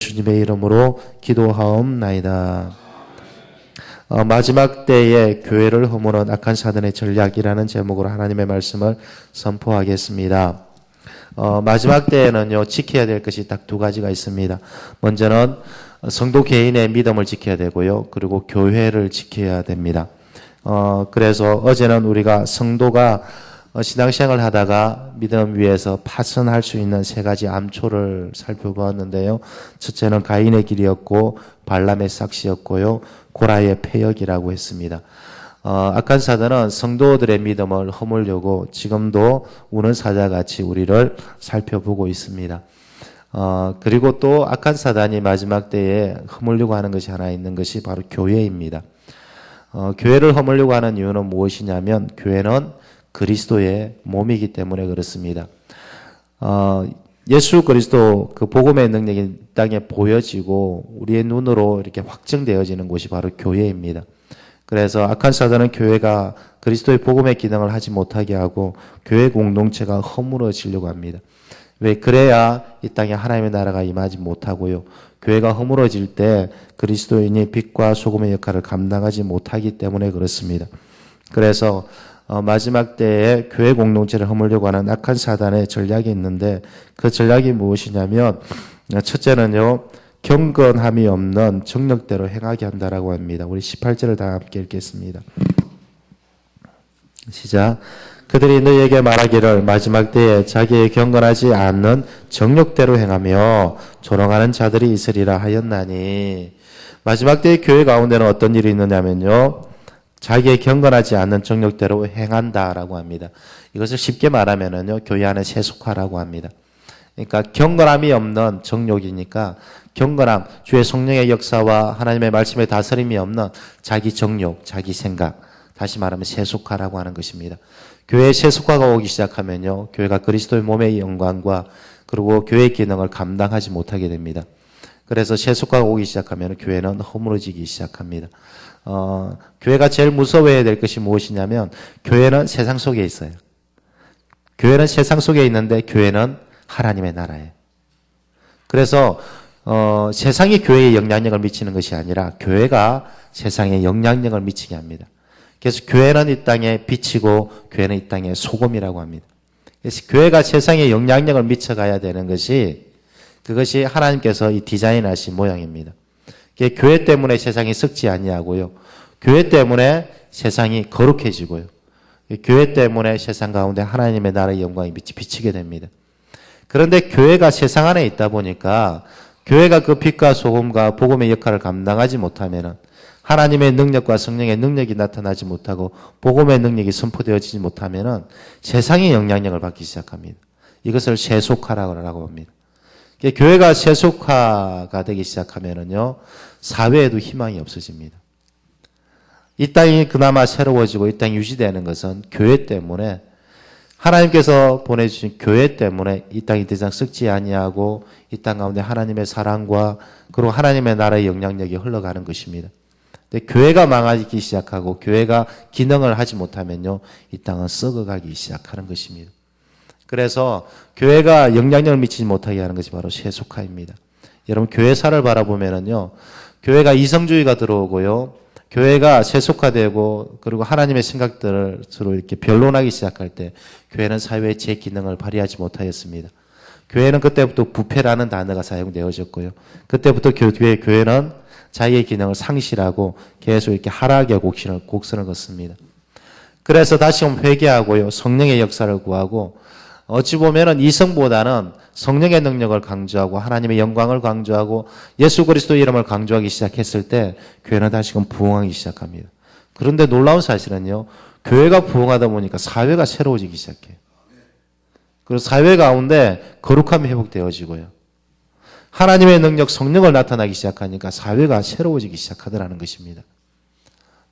주님의 이름으로 기도하옵나이다. 어, 마지막 때에 교회를 허무는 악한 사단의 전략이라는 제목으로 하나님의 말씀을 선포하겠습니다. 어, 마지막 때에는요, 지켜야 될 것이 딱 두 가지가 있습니다. 먼저는 성도 개인의 믿음을 지켜야 되고요. 그리고 교회를 지켜야 됩니다. 어, 그래서 어제는 우리가 성도가 어, 신앙생활을 하다가 믿음 위에서 파선할 수 있는 세 가지 암초를 살펴보았는데요. 첫째는 가인의 길이었고 발람의 삭시였고요. 고라의 폐역이라고 했습니다. 어, 악한 사단은 성도들의 믿음을 허물려고 지금도 우는 사자같이 우리를 살펴보고 있습니다. 어, 그리고 또 악한 사단이 마지막 때에 허물려고 하는 것이 하나 있는 것이 바로 교회입니다. 어, 교회를 허물려고 하는 이유는 무엇이냐면 교회는 그리스도의 몸이기 때문에 그렇습니다. 어, 예수 그리스도 그 복음의 능력이 땅에 보여지고 우리의 눈으로 이렇게 확증되어지는 곳이 바로 교회입니다. 그래서 악한 사단은 교회가 그리스도의 복음의 기능을 하지 못하게 하고 교회 공동체가 허물어지려고 합니다. 왜 그래야 이 땅에 하나님의 나라가 임하지 못하고요. 교회가 허물어질 때 그리스도인이 빛과 소금의 역할을 감당하지 못하기 때문에 그렇습니다. 그래서 어, 마지막 때에 교회 공동체를 허물려고 하는 악한 사단의 전략이 있는데 그 전략이 무엇이냐면 첫째는요. 경건함이 없는 정력대로 행하게 한다라고 합니다. 우리 18절을 다 함께 읽겠습니다. 시작. 그들이 너에게 말하기를 마지막 때에 자기의 경건하지 않는 정욕대로 행하며 조롱하는 자들이 있으리라 하였나니 마지막 때의 교회 가운데는 어떤 일이 있느냐면요. 자기의 경건하지 않는 정욕대로 행한다라고 합니다. 이것을 쉽게 말하면은요, 교회 안에 세속화라고 합니다. 그러니까 경건함이 없는 정욕이니까 경건함, 주의 성령의 역사와 하나님의 말씀의 다스림이 없는 자기 정욕, 자기 생각, 다시 말하면 세속화라고 하는 것입니다. 교회 세속화가 오기 시작하면요, 교회가 그리스도의 몸의 영광과 그리고 교회의 기능을 감당하지 못하게 됩니다. 그래서 세속화가 오기 시작하면 교회는 허물어지기 시작합니다. 어, 교회가 제일 무서워해야 될 것이 무엇이냐면 교회는 세상 속에 있어요. 교회는 세상 속에 있는데 교회는 하나님의 나라예요. 그래서 어, 세상이 교회에 영향력을 미치는 것이 아니라 교회가 세상에 영향력을 미치게 합니다. 그래서 교회는 이 땅에 빛이고 교회는 이 땅에 소금이라고 합니다. 그래서 교회가 세상에 영향력을 미쳐가야 되는 것이 그것이 하나님께서 이 디자인하신 모양입니다. 교회 때문에 세상이 썩지 아니하고요. 교회 때문에 세상이 거룩해지고요. 교회 때문에 세상 가운데 하나님의 나라의 영광이 비치게 됩니다. 그런데 교회가 세상 안에 있다 보니까 교회가 그 빛과 소금과 복음의 역할을 감당하지 못하면 하나님의 능력과 성령의 능력이 나타나지 못하고 복음의 능력이 선포되어지지 못하면 세상의 영향력을 받기 시작합니다. 이것을 세속화라고 합니다. 교회가 세속화가 되기 시작하면은요, 사회에도 희망이 없어집니다. 이 땅이 그나마 새로워지고 이 땅이 유지되는 것은 교회 때문에 하나님께서 보내주신 교회 때문에 이 땅이 더 이상 썩지 아니하고 이 땅 가운데 하나님의 사랑과 그리고 하나님의 나라의 영향력이 흘러가는 것입니다. 근데 교회가 망하기 시작하고 교회가 기능을 하지 못하면요, 이 땅은 썩어가기 시작하는 것입니다. 그래서 교회가 영향력을 미치지 못하게 하는 것이 바로 세속화입니다. 여러분 교회사를 바라보면은요, 교회가 이성주의가 들어오고요, 교회가 세속화되고 그리고 하나님의 생각들을 서로 이렇게 변론하기 시작할 때 교회는 사회의 제 기능을 발휘하지 못하였습니다. 교회는 그때부터 부패라는 단어가 사용되어졌고요. 그때부터 교회 교회는 자기의 기능을 상실하고 계속 이렇게 하락의 곡선을 곡선을 걷습니다. 그래서 다시금 회개하고요. 성령의 역사를 구하고 어찌 보면은 이성보다는 성령의 능력을 강조하고 하나님의 영광을 강조하고 예수 그리스도 이름을 강조하기 시작했을 때 교회는 다시금 부흥하기 시작합니다. 그런데 놀라운 사실은요. 교회가 부흥하다 보니까 사회가 새로워지기 시작해요. 그리고 사회 가운데 거룩함이 회복되어지고요. 하나님의 능력, 성령을 나타나기 시작하니까 사회가 새로워지기 시작하더라는 것입니다.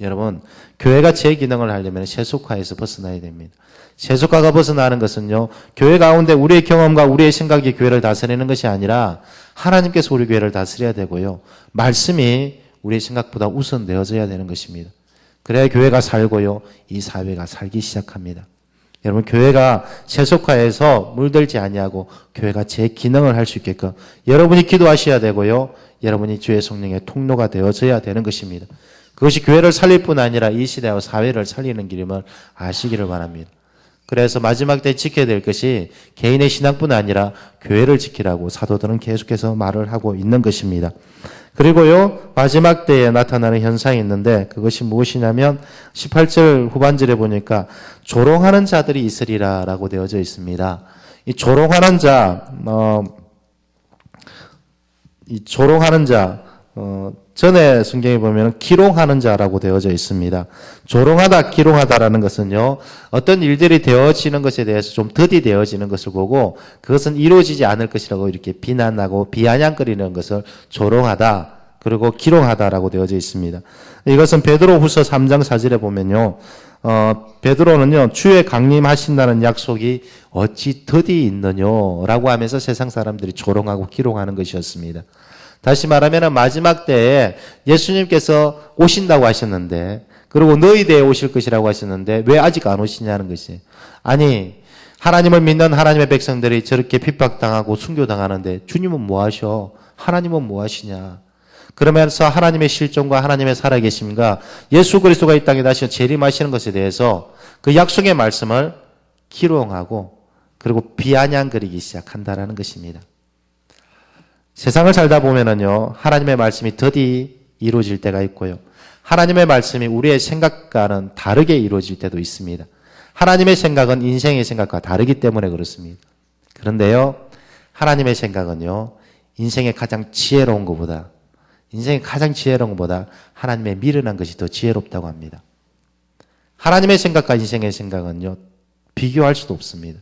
여러분, 교회가 제 기능을 하려면 세속화에서 벗어나야 됩니다. 세속화가 벗어나는 것은요, 교회 가운데 우리의 경험과 우리의 생각이 교회를 다스리는 것이 아니라 하나님께서 우리 교회를 다스려야 되고요. 말씀이 우리의 생각보다 우선되어져야 되는 것입니다. 그래야 교회가 살고요, 이 사회가 살기 시작합니다. 여러분 교회가 세속화해서 물들지 아니하고 교회가 제 기능을 할 수 있게끔 여러분이 기도하셔야 되고요. 여러분이 주의 성령의 통로가 되어져야 되는 것입니다. 그것이 교회를 살릴 뿐 아니라 이 시대와 사회를 살리는 길임을 아시기를 바랍니다. 그래서 마지막 때 지켜야 될 것이 개인의 신앙뿐 아니라 교회를 지키라고 사도들은 계속해서 말을 하고 있는 것입니다. 그리고요, 마지막 때에 나타나는 현상이 있는데 그것이 무엇이냐면 18절 후반절에 보니까 조롱하는 자들이 있으리라 라고 되어져 있습니다. 이 조롱하는 자, 어, 이 조롱하는 자, 어, 전에 성경에 보면 기롱하는 자라고 되어져 있습니다. 조롱하다, 기롱하다라는 것은요, 어떤 일들이 되어지는 것에 대해서 좀 더디 되어지는 것을 보고 그것은 이루어지지 않을 것이라고 이렇게 비난하고 비아냥거리는 것을 조롱하다, 그리고 기롱하다라고 되어져 있습니다. 이것은 베드로 후서 3장 4절에 보면요, 어, 베드로는요, 주의 강림하신다는 약속이 어찌 더디 있느냐라고 하면서 세상 사람들이 조롱하고 기롱하는 것이었습니다. 다시 말하면 마지막 때에 예수님께서 오신다고 하셨는데, 그리고 너희 대에 오실 것이라고 하셨는데, 왜 아직 안 오시냐는 것이. 아니, 하나님을 믿는 하나님의 백성들이 저렇게 핍박당하고 순교당하는데, 주님은 뭐 하셔? 하나님은 뭐 하시냐? 그러면서 하나님의 실존과 하나님의 살아계심과 예수 그리스도가 이 땅에 다시 재림하시는 것에 대해서 그 약속의 말씀을 기롱하고 그리고 비아냥거리기 시작한다라는 것입니다. 세상을 살다 보면은요, 하나님의 말씀이 더디 이루어질 때가 있고요. 하나님의 말씀이 우리의 생각과는 다르게 이루어질 때도 있습니다. 하나님의 생각은 인생의 생각과 다르기 때문에 그렇습니다. 그런데요, 하나님의 생각은요, 인생의 가장 지혜로운 것보다, 인생의 가장 지혜로운 것보다 하나님의 미련한 것이 더 지혜롭다고 합니다. 하나님의 생각과 인생의 생각은요, 비교할 수도 없습니다.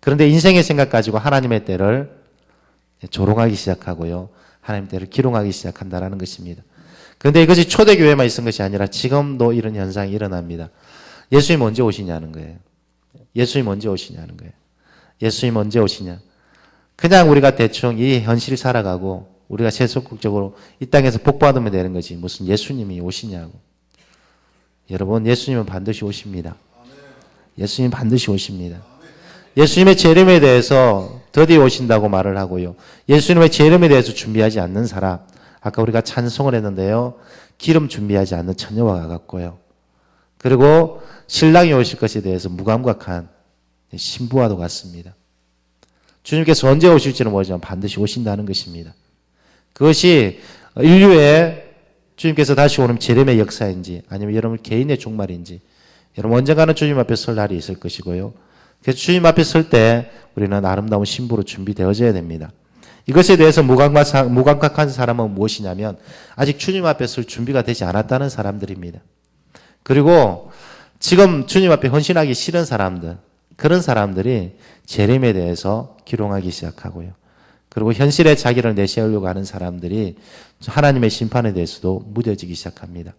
그런데 인생의 생각 가지고 하나님의 때를 조롱하기 시작하고요. 하나님 때를 기롱하기 시작한다라는 것입니다. 그런데 이것이 초대교회만 있은 것이 아니라 지금도 이런 현상이 일어납니다. 예수님 언제 오시냐는 거예요. 예수님 언제 오시냐는 거예요. 예수님 언제 오시냐. 그냥 우리가 대충 이 현실을 살아가고 우리가 세속국적으로 이 땅에서 복받으면 되는 거지. 무슨 예수님이 오시냐고. 여러분, 예수님은 반드시 오십니다. 예수님 반드시 오십니다. 예수님의 재림에 대해서 더디 오신다고 말을 하고요. 예수님의 재림에 대해서 준비하지 않는 사람, 아까 우리가 찬송을 했는데요. 기름 준비하지 않는 처녀와 같고요. 그리고 신랑이 오실 것에 대해서 무감각한 신부와도 같습니다. 주님께서 언제 오실지는 모르지만 반드시 오신다는 것입니다. 그것이 인류의 주님께서 다시 오는 재림의 역사인지 아니면 여러분 개인의 종말인지 여러분 언젠가는 주님 앞에 설 날이 있을 것이고요. 그래서 주님 앞에 설 때 우리는 아름다운 신부로 준비되어져야 됩니다. 이것에 대해서 무감각한 사람은 무엇이냐면 아직 주님 앞에 설 준비가 되지 않았다는 사람들입니다. 그리고 지금 주님 앞에 헌신하기 싫은 사람들, 그런 사람들이 재림에 대해서 기롱하기 시작하고요. 그리고 현실에 자기를 내세우려고 하는 사람들이 하나님의 심판에 대해서도 무뎌지기 시작합니다.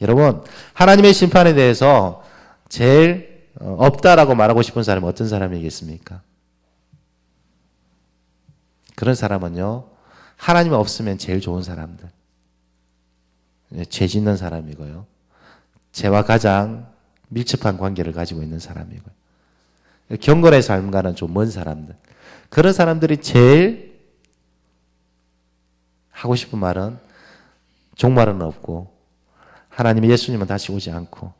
여러분, 하나님의 심판에 대해서 제일 어, 없다라고 말하고 싶은 사람은 어떤 사람이겠습니까? 그런 사람은요, 하나님 없으면 제일 좋은 사람들. 예, 죄 짓는 사람이고요. 죄와 가장 밀접한 관계를 가지고 있는 사람이고요. 경건의 삶과는 좀 먼 사람들. 그런 사람들이 제일 하고 싶은 말은 종말은 없고 하나님 예수님은 다시 오지 않고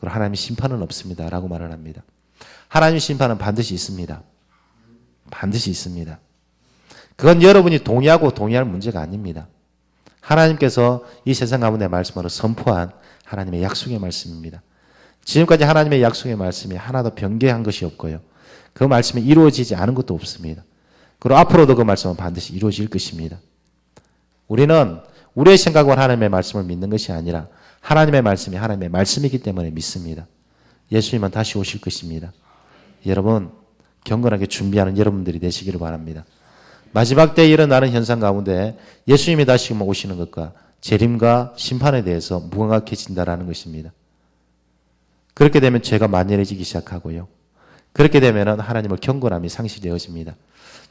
그리고 하나님의 심판은 없습니다. 라고 말을 합니다. 하나님의 심판은 반드시 있습니다. 반드시 있습니다. 그건 여러분이 동의하고 동의할 문제가 아닙니다. 하나님께서 이 세상 가운데 말씀으로 선포한 하나님의 약속의 말씀입니다. 지금까지 하나님의 약속의 말씀이 하나도 변개한 것이 없고요. 그 말씀이 이루어지지 않은 것도 없습니다. 그리고 앞으로도 그 말씀은 반드시 이루어질 것입니다. 우리는 우리의 생각으로 하나님의 말씀을 믿는 것이 아니라 하나님의 말씀이 하나님의 말씀이기 때문에 믿습니다. 예수님은 다시 오실 것입니다. 여러분, 경건하게 준비하는 여러분들이 되시기를 바랍니다. 마지막 때에 일어나는 현상 가운데 예수님이 다시 오시는 것과 재림과 심판에 대해서 무감각해진다라는 것입니다. 그렇게 되면 죄가 만연해지기 시작하고요. 그렇게 되면 하나님의 경건함이 상실되어집니다.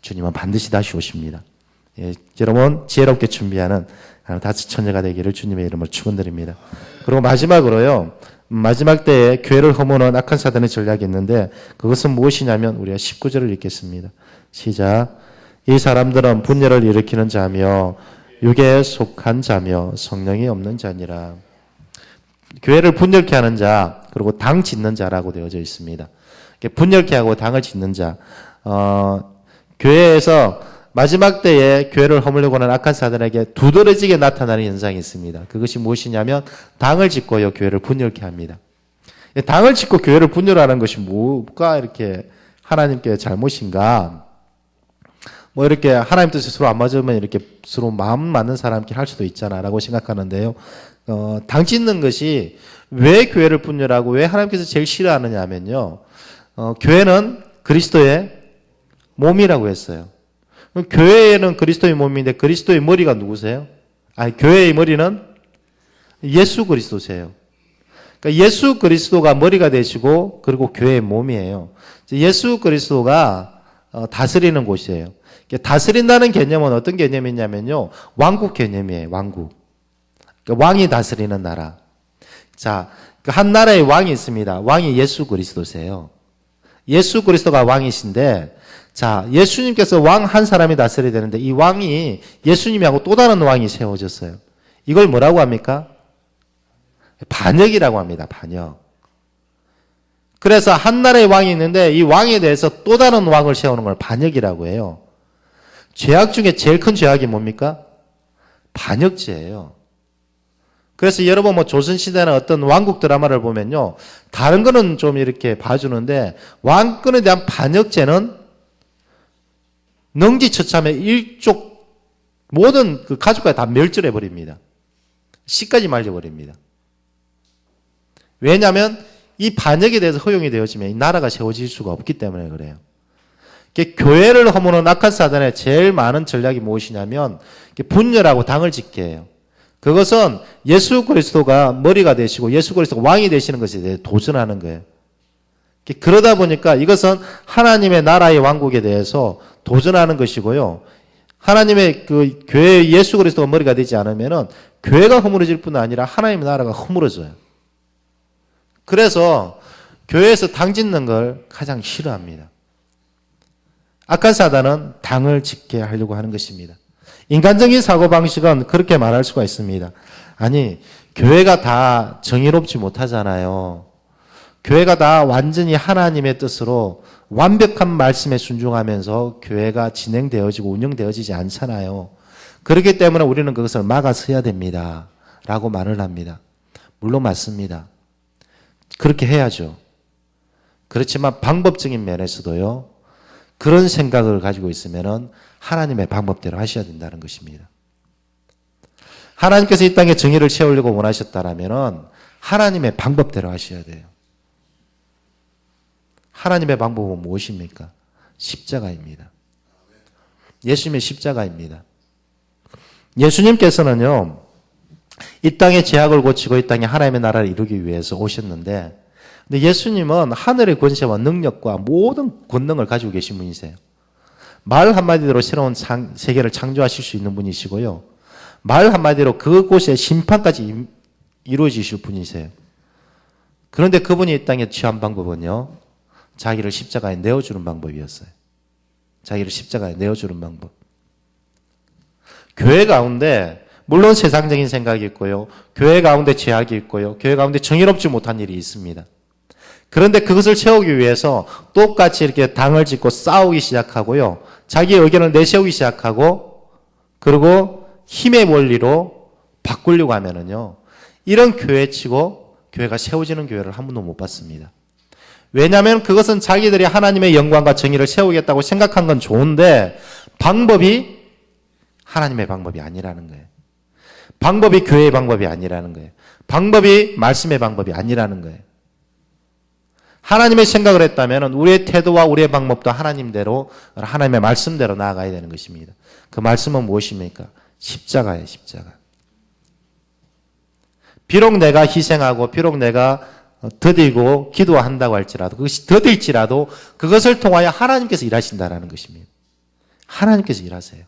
주님은 반드시 다시 오십니다. 예, 여러분 지혜롭게 준비하는 다섯 처녀가 되기를 주님의 이름으로 축원드립니다. 그리고 마지막으로요. 마지막 때에 교회를 허무는 악한 사단의 전략이 있는데 그것은 무엇이냐면 우리가 19절을 읽겠습니다. 시작. 이 사람들은 분열을 일으키는 자며 육에 속한 자며 성령이 없는 자니라. 교회를 분열케 하는 자 그리고 당 짓는 자라고 되어져 있습니다. 분열케 하고 당을 짓는 자. 어, 교회에서 마지막 때에 교회를 허물려고 하는 악한 사단에게 두드러지게 나타나는 현상이 있습니다. 그것이 무엇이냐면 당을 짓고요 교회를 분열케 합니다. 당을 짓고 교회를 분열하는 것이 뭐가 이렇게 하나님께 잘못인가? 뭐 이렇게 하나님 뜻에 서로 안 맞으면 이렇게 서로 마음 맞는 사람끼리 할 수도 있잖아라고 생각하는데요. 어, 당 짓는 것이 왜 교회를 분열하고 왜 하나님께서 제일 싫어하느냐면요. 어, 교회는 그리스도의 몸이라고 했어요. 교회는 그리스도의 몸인데 그리스도의 머리가 누구세요? 아니, 교회의 머리는 예수 그리스도세요. 그러니까 예수 그리스도가 머리가 되시고 그리고 교회의 몸이에요. 예수 그리스도가 어, 다스리는 곳이에요. 다스린다는 개념은 어떤 개념이냐면요. 왕국 개념이에요. 왕국. 그러니까 왕이 다스리는 나라. 자, 그한 나라의 왕이 있습니다. 왕이 예수 그리스도세요. 예수 그리스도가 왕이신데 자, 예수님께서 왕 한 사람이 다스려야 되는데 이 왕이 예수님하고 또 다른 왕이 세워졌어요. 이걸 뭐라고 합니까? 반역이라고 합니다. 반역. 그래서 한 나라의 왕이 있는데 이 왕에 대해서 또 다른 왕을 세우는 걸 반역이라고 해요. 죄악 중에 제일 큰 죄악이 뭡니까? 반역죄예요. 그래서 여러분 뭐 조선시대나 어떤 왕국 드라마를 보면요. 다른 거는 좀 이렇게 봐주는데 왕권에 대한 반역죄는 능지처참에 일족 모든 그 가족까지 다 멸절해 버립니다. 씨까지 말려 버립니다. 왜냐하면 이 반역에 대해서 허용이 되어지면 이 나라가 세워질 수가 없기 때문에 그래요. 교회를 허무는 악한 사단의 제일 많은 전략이 무엇이냐면 분열하고 당을 짓게 해요. 그것은 예수 그리스도가 머리가 되시고 예수 그리스도가 왕이 되시는 것에 대해 도전하는 거예요. 그러다 보니까 이것은 하나님의 나라의 왕국에 대해서 도전하는 것이고요. 하나님의 그 교회 예수 그리스도가 머리가 되지 않으면은 교회가 허물어질 뿐 아니라 하나님의 나라가 허물어져요. 그래서 교회에서 당 짓는 걸 가장 싫어합니다. 악한 사단은 당을 짓게 하려고 하는 것입니다. 인간적인 사고방식은 그렇게 말할 수가 있습니다. 아니, 교회가 다 정의롭지 못하잖아요. 교회가 다 완전히 하나님의 뜻으로 완벽한 말씀에 순종하면서 교회가 진행되어지고 운영되어지지 않잖아요. 그렇기 때문에 우리는 그것을 막아서야 됩니다. 라고 말을 합니다. 물론 맞습니다. 그렇게 해야죠. 그렇지만 방법적인 면에서도요, 그런 생각을 가지고 있으면은 하나님의 방법대로 하셔야 된다는 것입니다. 하나님께서 이 땅에 정의를 채우려고 원하셨다라면은 하나님의 방법대로 하셔야 돼요. 하나님의 방법은 무엇입니까? 십자가입니다. 예수님의 십자가입니다. 예수님께서는요, 이 땅의 죄악을 고치고 이 땅에 하나님의 나라를 이루기 위해서 오셨는데, 근데 예수님은 하늘의 권세와 능력과 모든 권능을 가지고 계신 분이세요. 말 한마디로 새로운 세계를 창조하실 수 있는 분이시고요. 말 한마디로 그곳에 심판까지 이루어지실 분이세요. 그런데 그분이 이 땅에 취한 방법은요, 자기를 십자가에 내어주는 방법이었어요. 자기를 십자가에 내어주는 방법. 교회 가운데 물론 세상적인 생각이 있고요. 교회 가운데 죄악이 있고요. 교회 가운데 정의롭지 못한 일이 있습니다. 그런데 그것을 채우기 위해서 똑같이 이렇게 당을 짓고 싸우기 시작하고요. 자기 의견을 내세우기 시작하고 그리고 힘의 원리로 바꾸려고 하면은요. 이런 교회치고 교회가 세워지는 교회를 한 번도 못 봤습니다. 왜냐하면 그것은 자기들이 하나님의 영광과 정의를 세우겠다고 생각한 건 좋은데 방법이 하나님의 방법이 아니라는 거예요. 방법이 교회의 방법이 아니라는 거예요. 방법이 말씀의 방법이 아니라는 거예요. 하나님의 생각을 했다면 우리의 태도와 우리의 방법도 하나님대로 하나님의 말씀대로 나아가야 되는 것입니다. 그 말씀은 무엇입니까? 십자가예요, 십자가. 비록 내가 희생하고 비록 내가 더디고 기도한다고 할지라도 그것이 더딜지라도 그것을 통하여 하나님께서 일하신다라는 것입니다. 하나님께서 일하세요.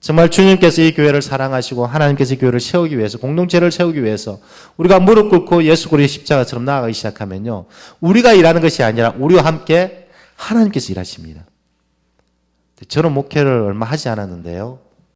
정말 주님께서 이 교회를 사랑하시고 하나님께서 이 교회를 세우기 위해서 공동체를 세우기 위해서 우리가 무릎 꿇고 예수 그리스도의 십자가처럼 나아가기 시작하면요. 우리가 일하는 것이 아니라 우리와 함께 하나님께서 일하십니다. 저는 목회를 얼마 하지 않았는데요.